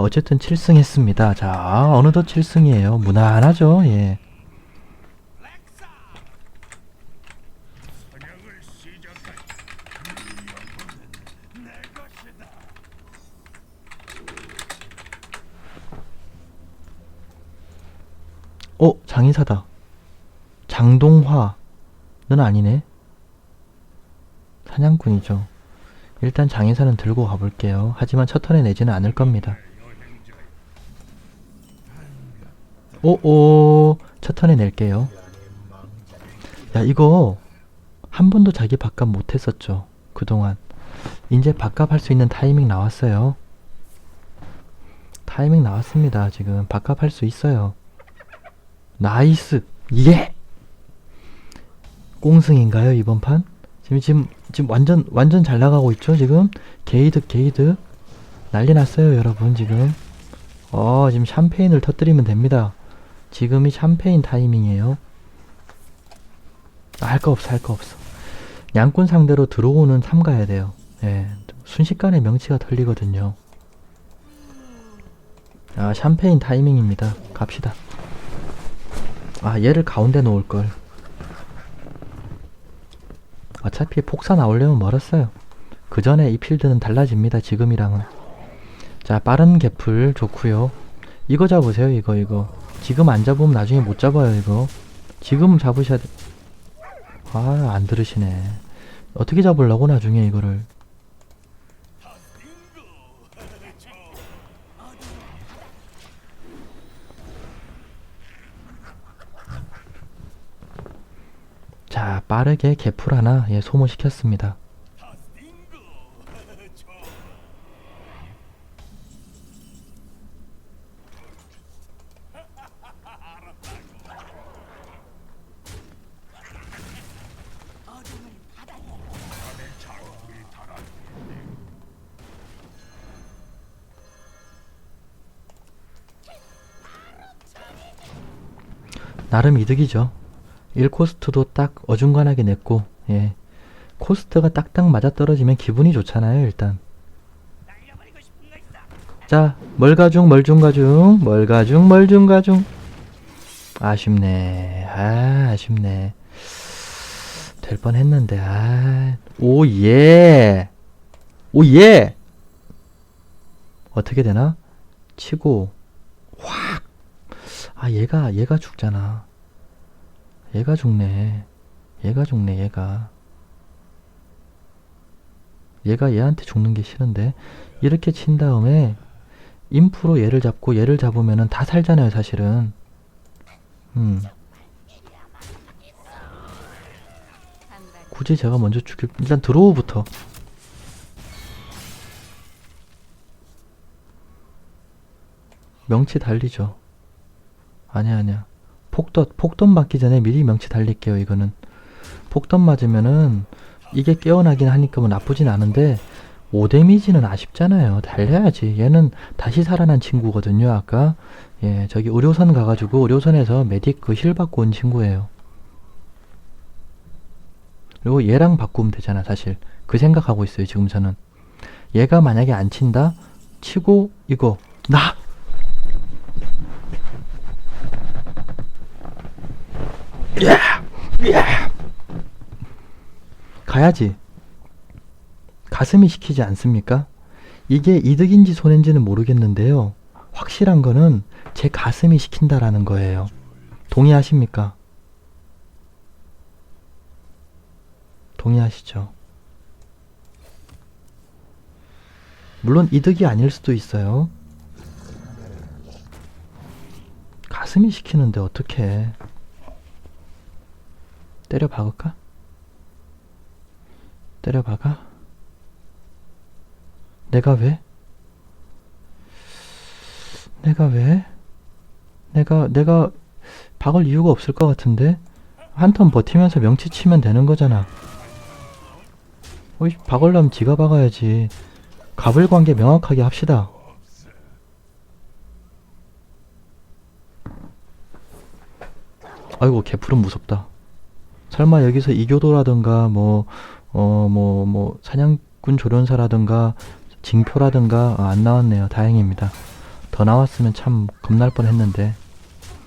어쨌든 7승 했습니다. 자, 어느덧 7승이에요. 무난하죠, 예. 어, 장의사다. 장동화는 아니네. 사냥꾼이죠. 일단 장의사는 들고 가볼게요. 하지만 첫 턴에 내지는 않을 겁니다. 오오 첫 턴에 낼게요. 야 이거 한 번도 자기 밥값 못했었죠. 그동안 이제 밥값 할 수 있는 타이밍 나왔어요. 타이밍 나왔습니다. 지금 밥값 할 수 있어요. 나이스 예 꽁승인가요 이번 판? 지금 지금 지금 완전 완전 잘 나가고 있죠 지금 게이득 게이득 난리 났어요 여러분 지금 어 지금 샴페인을 터뜨리면 됩니다 지금이 샴페인 타이밍이에요. 할거 없어 할 거 없어. 양꾼 상대로 들어오는 삼가야 돼요. 예 순식간에 명치가 털리거든요. 아 샴페인 타이밍입니다. 갑시다. 아 얘를 가운데 놓을걸. 어차피 폭사 나오려면 멀었어요. 그 전에 이 필드는 달라집니다 지금이랑은. 자 빠른 개풀 좋구요. 이거 잡으세요 이거 이거 지금 안 잡으면 나중에 못 잡아요 이거 지금 잡으셔야 돼. 아, 안 들으시네. 어떻게 잡으려고 나중에 이거를. 자, 빠르게 개풀 하나 예, 소모시켰습니다. 나름 이득이죠. 1코스트도 딱 어중간하게 냈고, 예. 코스트가 딱딱 맞아 떨어지면 기분이 좋잖아요, 일단. 자, 멀가중, 멀중가중, 멀가중, 멀중가중. 아쉽네. 아, 아쉽네. 될 뻔 했는데, 아. 오, 예. 오, 예. 어떻게 되나? 치고, 확. 아, 얘가, 얘가 죽잖아. 얘가 죽네. 얘가 죽네, 얘가. 얘가 얘한테 죽는 게 싫은데. 이렇게 친 다음에, 인프로 얘를 잡고 얘를 잡으면은 다 살잖아요, 사실은. 음. 굳이 제가 먼저 죽일, 일단 드로우부터. 명치 달리죠. 아니야, 아니야. 폭덧, 폭덧 맞기 전에 미리 명치 달릴게요, 이거는. 폭덧 맞으면은, 이게 깨어나긴 하니까 뭐 나쁘진 않은데, 5 데미지는 아쉽잖아요. 달려야지. 얘는 다시 살아난 친구거든요, 아까. 예, 저기 의료선 가가지고, 의료선에서 메딕 그 힐 받고 온 친구예요. 그리고 얘랑 바꾸면 되잖아, 사실. 그 생각하고 있어요, 지금 저는. 얘가 만약에 안 친다? 치고, 이거, 나! 가야지. 가슴이 시키지 않습니까? 이게 이득인지 손해인지는 모르겠는데요. 확실한 거는 제 가슴이 시킨다라는 거예요. 동의하십니까? 동의하시죠? 물론 이득이 아닐 수도 있어요. 가슴이 시키는데 어떻게 때려 박을까? 때려 박아? 내가 왜? 내가 왜? 내가 내가 박을 이유가 없을 것 같은데 한 턴 버티면서 명치 치면 되는 거잖아. 어이 박을려면 지가 박아야지. 갑을 관계 명확하게 합시다. 아이고 개풀은 무섭다. 설마 여기서 이교도라든가 뭐 어 뭐 뭐 사냥꾼 조련사라든가 징표라든가 아, 안 나왔네요. 다행입니다. 더 나왔으면 참 겁날 뻔 했는데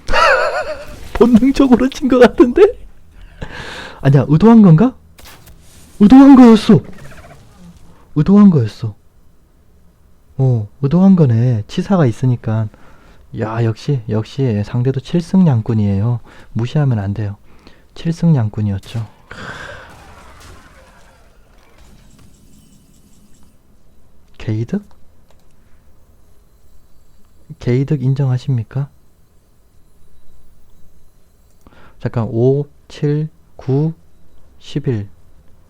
본능적으로 진 것 같은데? 아니야 의도한 건가? 의도한 거였어. 의도한 거였어. 어 의도한 거네. 치사가 있으니까. 야 역시 역시 상대도 7승 양꾼이에요. 무시하면 안 돼요. 7승 양꾼이었죠. 게이득? 게이득 인정하십니까? 잠깐 5, 7, 9, 11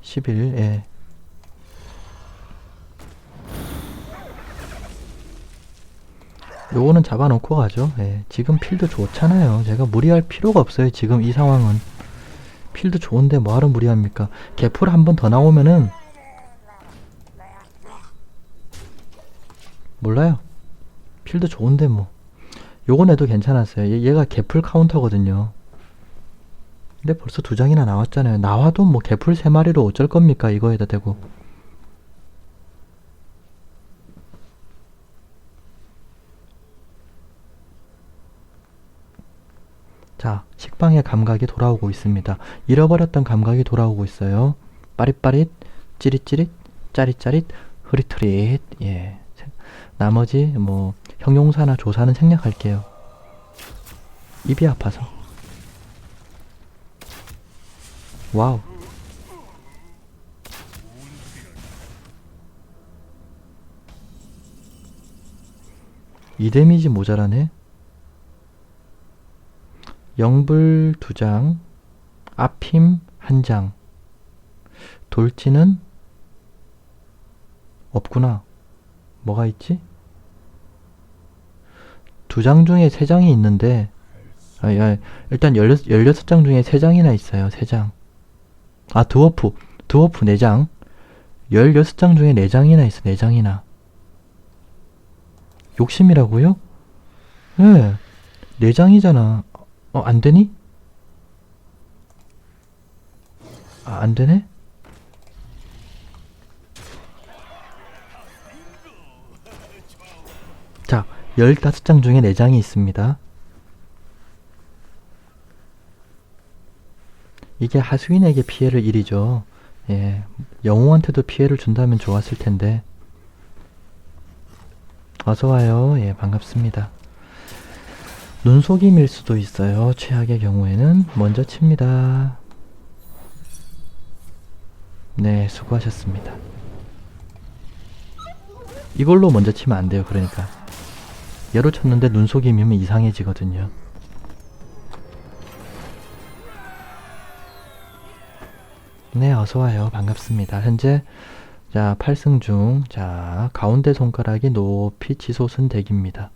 11 예. 요거는 잡아놓고 가죠. 예. 지금 필드 좋잖아요. 제가 무리할 필요가 없어요. 지금 이 상황은. 필드 좋은데 뭐하러 무리합니까? 개풀 한 번 더 나오면은 몰라요. 필드 좋은데 뭐. 요건 해도 괜찮았어요. 얘, 얘가 개풀 카운터거든요. 근데 벌써 두 장이나 나왔잖아요. 나와도 뭐 개풀 세 마리로 어쩔 겁니까? 이거에다 대고. 자, 식빵의 감각이 돌아오고 있습니다. 잃어버렸던 감각이 돌아오고 있어요. 빠릿빠릿, 찌릿찌릿, 짜릿짜릿, 흐릿흐릿. 예. 세- 나머지 뭐 형용사나 조사는 생략할게요. 입이 아파서. 와우. 이 데미지 모자라네. 영불 두 장, 앞힘 한 장, 돌진은 없구나. 뭐가 있지? 두 장 중에 세 장이 있는데, 아, 야, 일단 16, 16장 중에 세 장이나 있어요. 세 장. 아, 드워프. 드워프 네 장. 16장 중에 네 장이나 있어. 네 장이나. 욕심이라고요? 예. 네. 네 장이잖아. 어, 안 되니? 아, 안 되네? 자, 15장 중에 4장이 있습니다. 이게 하수인에게 피해를 일이죠. 예, 영웅한테도 피해를 준다면 좋았을 텐데. 어서와요. 예, 반갑습니다. 눈속임일 수도 있어요. 최악의 경우에는 먼저 칩니다. 네, 수고하셨습니다. 이걸로 먼저 치면 안 돼요. 그러니까 얘로 쳤는데 눈속임이면 이상해지거든요. 네, 어서와요. 반갑습니다. 현재 자 8승 중 자 가운데 손가락이 높이 치솟은 덱입니다.